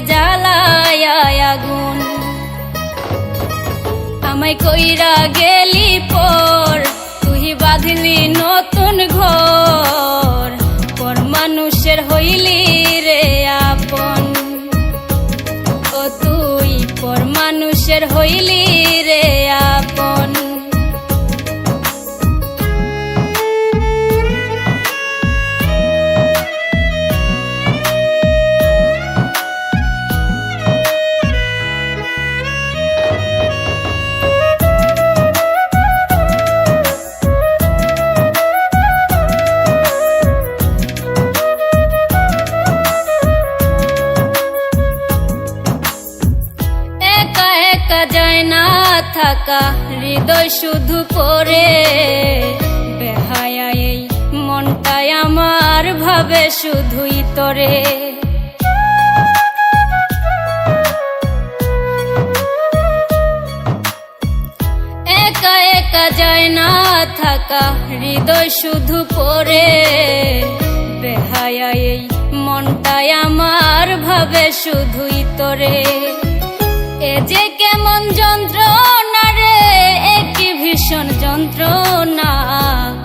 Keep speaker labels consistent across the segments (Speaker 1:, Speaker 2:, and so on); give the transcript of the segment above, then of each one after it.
Speaker 1: জ্বালায় আগুন। আমায় কইরা গেলি পর, তুই বাঁধলি নতুন ঘর। পর মানুষের হইলি রে আপন। ও তুই, পর মানুষের হইলি থাকা হৃদয় শুধু পড়ে। বেহায়া এই মনটাই আমার ভাবে শুধুই তরে। একা একা যায় না থাকা হৃদয় শুধু পড়ে। বেহায়া এই মনটাই আমার ভাবে শুধুই তরে। এ যে কেমন যন্ত্রণা রে একই ভীষণ যন্ত্রণা।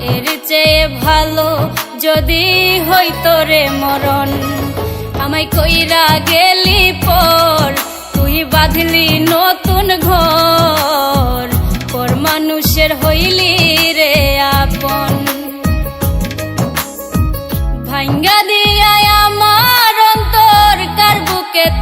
Speaker 1: এর চেয়ে ভালো যদি হইতো রে মরণ। আমায় কইরা গেলি পর, তুই বাঁধলি নতুন ঘর। পর মানুষের হইলি রে আপন। ভাঙ্গা দিয়া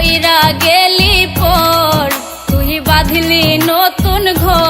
Speaker 1: হইরা গেলি পর তুই বাঁধলি নতুন ঘর।